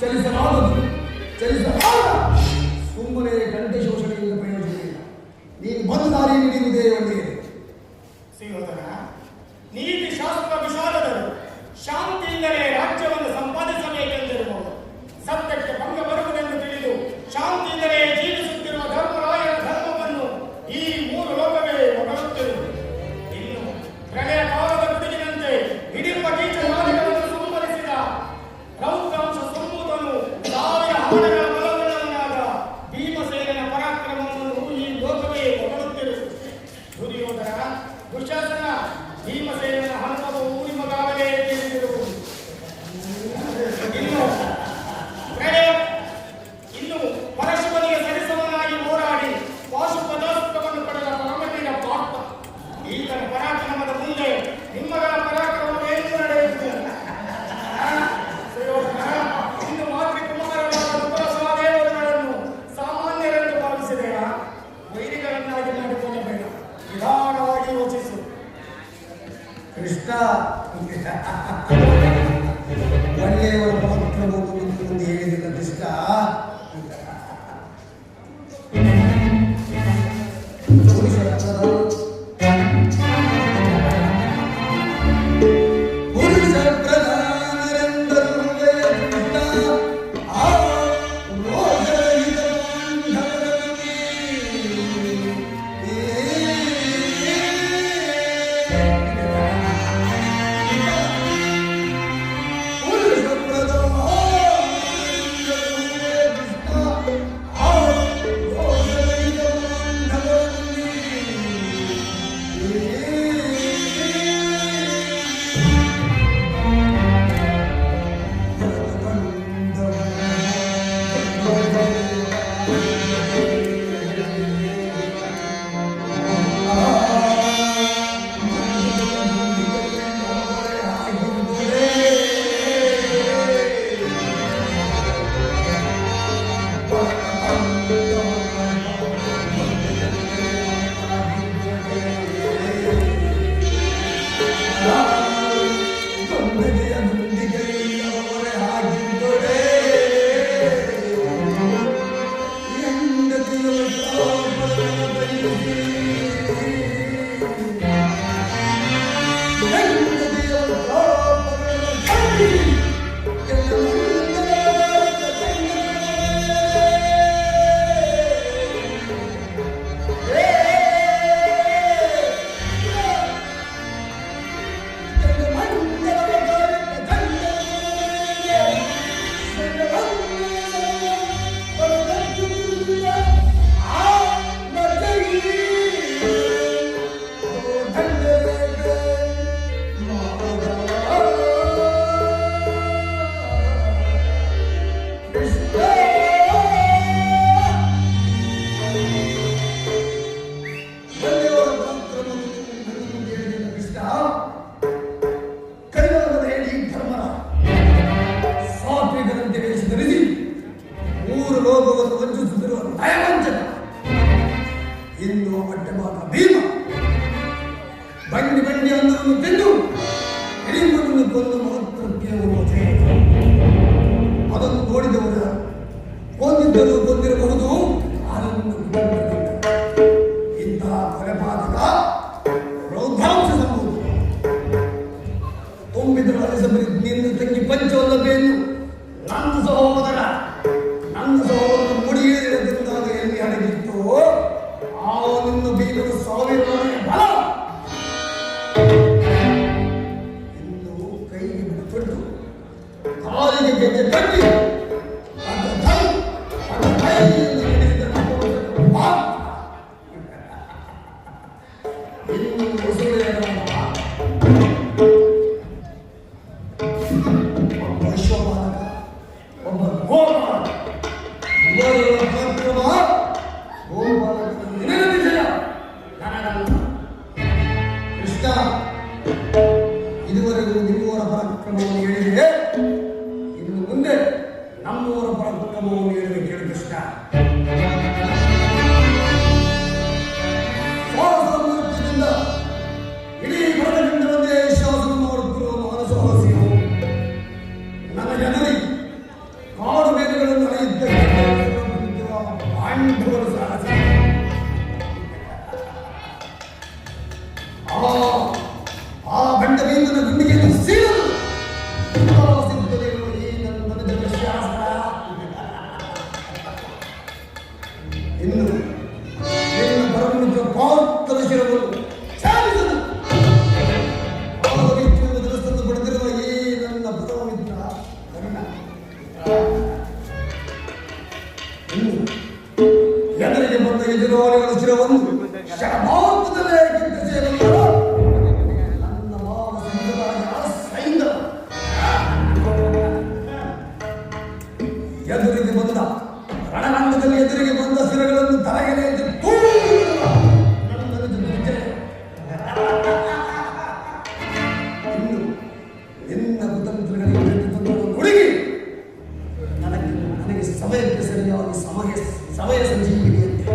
ಚಲಿಸಬಾರದು. ಚಲಿಸಬಾರದು. ಸುಮ್ಮನೆ ಗಂಟೆ ಶೋಷಣೆಯಿಂದ ಪ್ರಯೋಜನ ಇಲ್ಲ. ನೀನು ಬಂದು ದಾರಿ ನೀಡುವುದೇ ಒಂದೇ ಶ್ರೀಹೋದನ, ನೀತಿ ಶಾಸ್ತ್ರ ವಿಶಾಲದರು ಶಾಂತಿ కృష్ణ ಒಳ್ಳೆಯವರ ಮಾತ್ರ ಹೋಗುವುದು ದೇವಿನ ದೃಷ್ಟ ತುಂಬಿದ್ರು ನಿನ್ನ ತಂಗಿ ಪಂಚವಲ್ಲ ನನ್ನ ಸಹೋದರ ನನ್ನ ಸಹೋದರ ಮುಡಿ ಹಿಡಿದಿರದಿದ್ದಾಗ ಎಲ್ಲಿ ಅಡಗಿತ್ತು, ಆ ನಿನ್ನ ಬೀಗದ ಸಾವಿರ ಬಲ. ಎಂದು ಕೈಗೆ ಬಿಟ್ಟು ಕಾಲಿಗೆ ಗೆಜ್ಜೆ ಕಟ್ಟಿ เจ้า ಎದುರಾಳಿಗಳ ಶಿರವನ್ನು ಶರಭಾಂತದಲ್ಲೇ ಕಿತ್ತು ನನ್ನ ಎದುರಿಗೆ ಬಂದ ರಣರಂಗದಲ್ಲಿ ಎದುರಿಗೆ ಬಂದ ಸಮಯ ಸಮಯ ಸಂಜೀವಿನಿ ಅಂತ